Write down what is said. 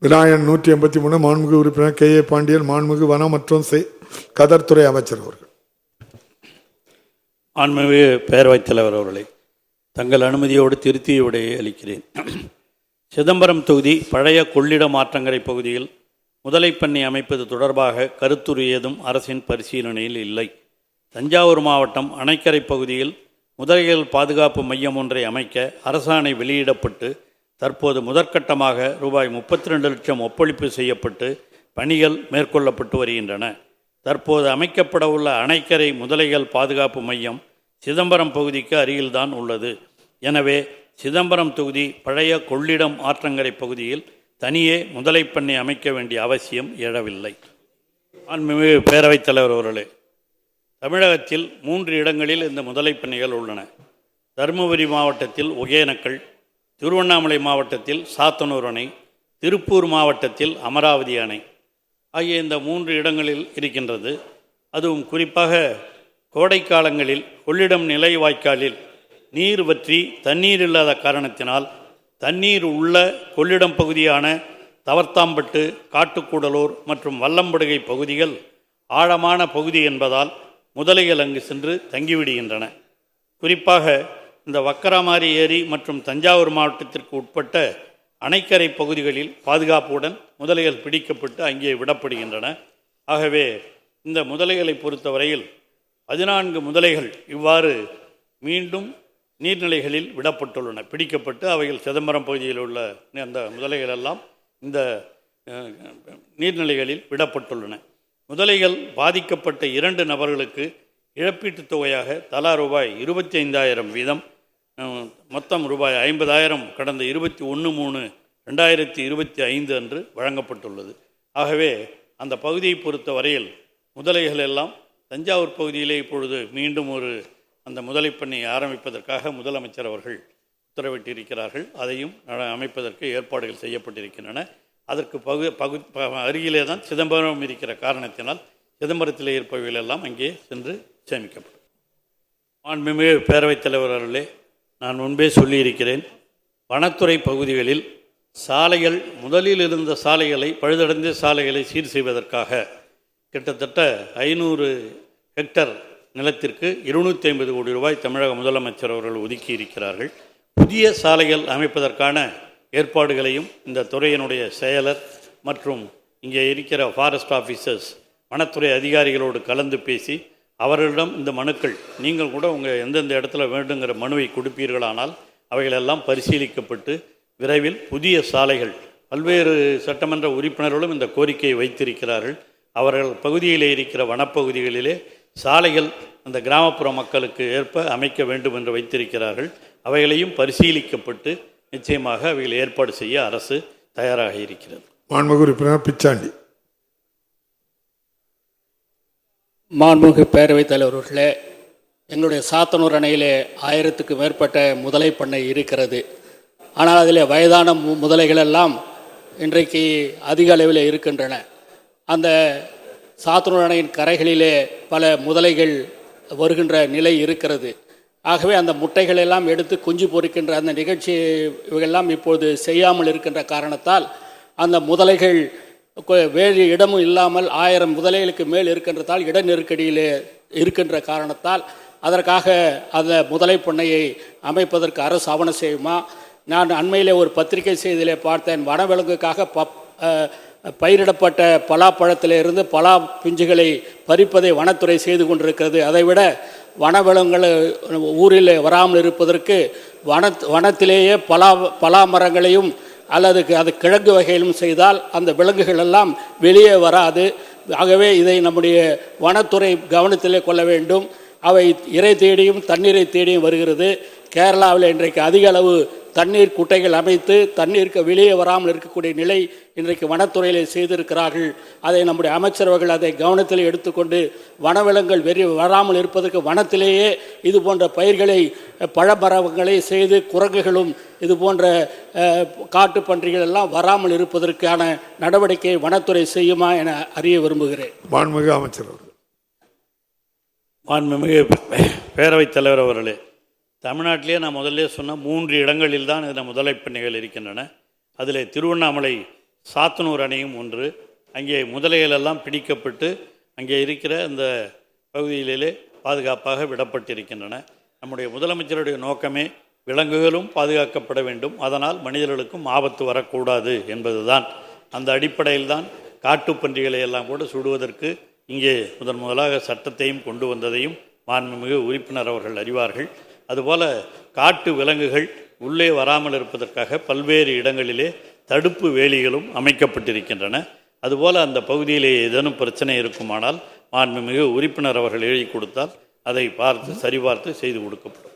விநாயகன் நூற்றி எண்பத்தி மூணு மாண்புமிகு உறுப்பினர் கே ஏ பாண்டியன் மாண்புமிகு வனம் மற்றும் செ- கதர்துறை அமைச்சர் அவர்கள். ஆன்மீக பேரவைத் தலைவர் அவர்களே தங்கள் அனுமதியோடு திருத்தி விடையை அளிக்கிறேன். சிதம்பரம் தொகுதி பழைய கொள்ளிட மாற்றங்கரை பகுதியில் முதலைப்பண்ணை அமைப்பது தொடர்பாக கருத்துரு ஏதும் அரசின் பரிசீலனையில் இல்லை. தஞ்சாவூர் மாவட்டம் அணைக்கரை பகுதியில் முதலைகள் பாதுகாப்பு மையம் ஒன்றை அமைக்க அரசாணை வெளியிடப்பட்டு தற்போது முதற்கட்டமாக ரூபாய் முப்பத்தி ரெண்டு லட்சம் ஒப்பளிப்பு செய்யப்பட்டு பணிகள் மேற்கொள்ளப்பட்டு வருகின்றன. தற்போது அமைக்கப்பட உள்ள அணைக்கரை முதலைகள் பாதுகாப்பு மையம் சிதம்பரம் பகுதிக்கு அருகில்தான் உள்ளது. எனவே சிதம்பரம் தொகுதி பழைய கொள்ளிடம் ஆற்றங்கரை பகுதியில் தனியே முதலைப்பண்ணை அமைக்க வேண்டிய அவசியம் எழவில்லை. ஆன்மீக பேரவைத் தலைவர் அவர்களே தமிழகத்தில் மூன்று இடங்களில் இந்த முதலைப்பண்ணைகள் உள்ளன. தருமபுரி மாவட்டத்தில் ஒகேனக்கல் திருவண்ணாமலை மாவட்டத்தில் சாத்தனூர் அணை திருப்பூர் மாவட்டத்தில் அமராவதி அணை ஆகிய இந்த மூன்று இடங்களில் இருக்கின்றது. அதுவும் குறிப்பாக கோடைக்காலங்களில் கொள்ளிடம் நிலை வாய்க்காலில் நீர் வற்றி தண்ணீர் இல்லாத காரணத்தினால் தண்ணீர் உள்ள கொள்ளிடம் பகுதியான தவர்த்தாம்பட்டு காட்டுக்கூடலூர் மற்றும் வல்லம்படுகை பகுதிகள் ஆழமான பகுதி என்பதால் முதலைகள் அங்கு சென்று தங்கிவிடுகின்றன. குறிப்பாக இந்த வக்கராமாரி ஏரி மற்றும் தஞ்சாவூர் மாவட்டத்திற்கு உட்பட்ட அணைக்கரை பகுதிகளில் பாதுகாப்புடன் முதலைகள் பிடிக்கப்பட்டு அங்கே விடப்படுகின்றன. ஆகவே இந்த முதலைகளை பொறுத்தவரையில் பதினான்கு முதலைகள் இவ்வாறு மீண்டும் நீர்நிலைகளில் விடப்பட்டுள்ளன. பிடிக்கப்பட்டு அவைகள் சிதம்பரம் பகுதியில் உள்ள அந்த முதலைகள் எல்லாம் இந்த நீர்நிலைகளில் விடப்பட்டுள்ளன. முதலைகள் பாதிக்கப்பட்ட இரண்டு நபர்களுக்கு இழப்பீட்டுத் தொகையாக தலா ரூபாய் இருபத்தி ஐந்தாயிரம் வீதம் மொத்தம் ரூபாய் ஐம்பதாயிரம் கடந்த இருபத்தி ஒன்று மூணு ரெண்டாயிரத்தி இருபத்தி ஐந்து அன்று வழங்கப்பட்டுள்ளது. ஆகவே அந்த பகுதியை பொறுத்த வரையில் முதலைகள் எல்லாம் தஞ்சாவூர் பகுதியிலே இப்பொழுது மீண்டும் ஒரு அந்த முதலைப்பண்ணை ஆரம்பிப்பதற்காக முதலமைச்சர் அவர்கள் உத்தரவிட்டிருக்கிறார்கள். அதையும் நட- அமைப்பதற்கு ஏற்பாடுகள் செய்யப்பட்டிருக்கின்றன. அதற்கு பகு பகு அருகிலே தான் சிதம்பரம் இருக்கிற காரணத்தினால் சிதம்பரத்திலே இருப்பவர்களெல்லாம் எல்லாம் அங்கே சென்று சேமிக்கப்படும். மாண்புமிகு பேரவைத் தலைவர் அவர்களே நான் முன்பே சொல்லியிருக்கிறேன். வனத்துறை பகுதிகளில் சாலைகள் முதலில் இருந்த சாலைகளை பழுதடைந்த சாலைகளை சீர் செய்வதற்காக கிட்டத்தட்ட ஐநூறு ஹெக்டர் நிலத்திற்கு இருநூற்றி ஐம்பது கோடி ரூபாய் தமிழக முதலமைச்சர் அவர்கள் ஒதுக்கி இருக்கிறார்கள் புதிய சாலைகள் அமைப்பதற்கான ஏற்பாடுகளையும் இந்த துறையினுடைய செயலர் மற்றும் இங்கே இருக்கிற ஃபாரஸ்ட் ஆஃபீஸர்ஸ் வனத்துறை அதிகாரிகளோடு கலந்து பேசி அவர்களிடம் இந்த மனுக்கள் நீங்கள் கூட உங்கள் எந்தெந்த இடத்துல வேண்டுங்கிற மனுவை கொடுப்பீர்களானால் அவைகளெல்லாம் பரிசீலிக்கப்பட்டு விரைவில் புதிய சாலைகள் பல்வேறு சட்டமன்ற உறுப்பினர்களும் இந்த கோரிக்கையை வைத்திருக்கிறார்கள். அவர்கள் பகுதியிலே இருக்கிற வனப்பகுதிகளிலே சாலைகள் அந்த கிராமப்புற மக்களுக்கு ஏற்ப அமைக்க வேண்டும் என்று வைத்திருக்கிறார்கள். அவைகளையும் பரிசீலிக்கப்பட்டு நிச்சயமாக அவைகள் ஏற்பாடு செய்ய அரசு தயாராக இருக்கிறது. மாண்புமிகு உறுப்பினர் பிச்சாண்டி. மாண்புமிகு பேரவைத் தலைவர்களே எங்களுடைய சாத்தனூர் அணையிலே ஆயிரத்துக்கு மேற்பட்ட முதலை பண்ணை இருக்கிறது. ஆனால் அதில் வயதான மு முதலைகளெல்லாம் இன்றைக்கு அதிக அளவில் இருக்கின்றன. அந்த சாத்தனூர் அணையின் கரைகளிலே பல முதலைகள் வருகின்ற நிலை இருக்கிறது. ஆகவே அந்த முட்டைகள் எல்லாம் எடுத்து குஞ்சு பொறிக்கின்ற அந்த நிகழ்ச்சி இவையெல்லாம் இப்போது செய்யாமல் இருக்கின்ற காரணத்தால் அந்த முதலைகள் வேறு இடமும் இல்லாமல் ஆயிரம் முதலைகளுக்கு மேல் இருக்கின்றதால் இட நெருக்கடியிலே இருக்கின்ற காரணத்தால் அதற்காக அந்த முதலை பண்ணையை அமைப்பதற்கு அரசு ஆவணம் செய்யுமா? நான் அண்மையிலே ஒரு பத்திரிகை செய்தியிலே பார்த்தேன். வனவிலங்குக்காக பப் பயிரிடப்பட்ட பலாப்பழத்திலிருந்து பலா பிஞ்சுகளை பறிப்பதை வனத்துறை செய்து கொண்டிருக்கிறது. அதைவிட வனவிலங்குகள் ஊரில் வராமல் இருப்பதற்கு வன வனத்திலேயே பலா பலா மரங்களையும் அல்லது அது கிழங்கு வகையிலும் செய்தால் அந்த விலங்குகள் எல்லாம் வெளியே வராது. ஆகவே இதை நம்முடைய வனத்துறை கவனத்திலே கொள்ள வேண்டும். அவை இறை தேடியும் தண்ணீரை தேடியும் வருகிறது. கேரளாவில் இன்றைக்கு அதிக அளவு தண்ணீர் குட்டைகள் அமைத்து தண்ணீருக்கு வெளியே வராமல் இருக்கக்கூடிய நிலை இன்றைக்கு வனத்துறையிலே செய்திருக்கிறார்கள். அதை நம்முடைய அமைச்சரவர்கள் அதை கவனத்தில் எடுத்துக்கொண்டு வனவிலங்குகள் வெறி வராமல் இருப்பதற்கு வனத்திலேயே இது போன்ற பயிர்களை பழமரங்களை செய்து குரங்குகளும் இது போன்ற காட்டு பன்றிகள் எல்லாம் வராமல் இருப்பதற்கான நடவடிக்கையை வனத்துறை செய்யுமா என அறிய விரும்புகிறேன். மாண்புமிகு அமைச்சர் மாண்புமிகு பேரவைத் தலைவர் அவர்களே தமிழ்நாட்டிலே நான் முதல்ல சொன்ன மூன்று இடங்களில் தான் இந்த முதலைப்பண்ணைகள் இருக்கின்றன. அதில் திருவண்ணாமலை சாத்தனூர் அணையும் ஒன்று அங்கே முதலைகள் எல்லாம் பிடிக்கப்பட்டு அங்கே இருக்கிற அந்த பகுதியிலே பாதுகாப்பாக விடப்பட்டிருக்கின்றன. நம்முடைய முதலமைச்சருடைய நோக்கமே விலங்குகளும் பாதுகாக்கப்பட வேண்டும். அதனால் மனிதர்களுக்கும் ஆபத்து வரக்கூடாது என்பதுதான். அந்த அடிப்படையில் தான் காட்டுப்பன்றிகளை எல்லாம் கூட சுடுவதற்கு இங்கே முதன் முதலாக சட்டத்தையும் கொண்டு வந்ததையும் மாண்புமிகு உறுப்பினர் அவர்கள் அறிவார்கள். அதுபோல காட்டு விலங்குகள் உள்ளே வராமல் இருப்பதற்காக பல்வேறு இடங்களிலே தடுப்பு வேலிகளும் அமைக்கப்பட்டிருக்கின்றன. அதுபோல அந்த பகுதியிலே ஏதேனும் பிரச்சனை இருக்குமானால் மாண்புமிகு உறுப்பினர் அவர்கள் எழுதி கொடுத்தால் அதை பார்த்து சரிபார்த்து செய்து கொடுக்கப்படும்.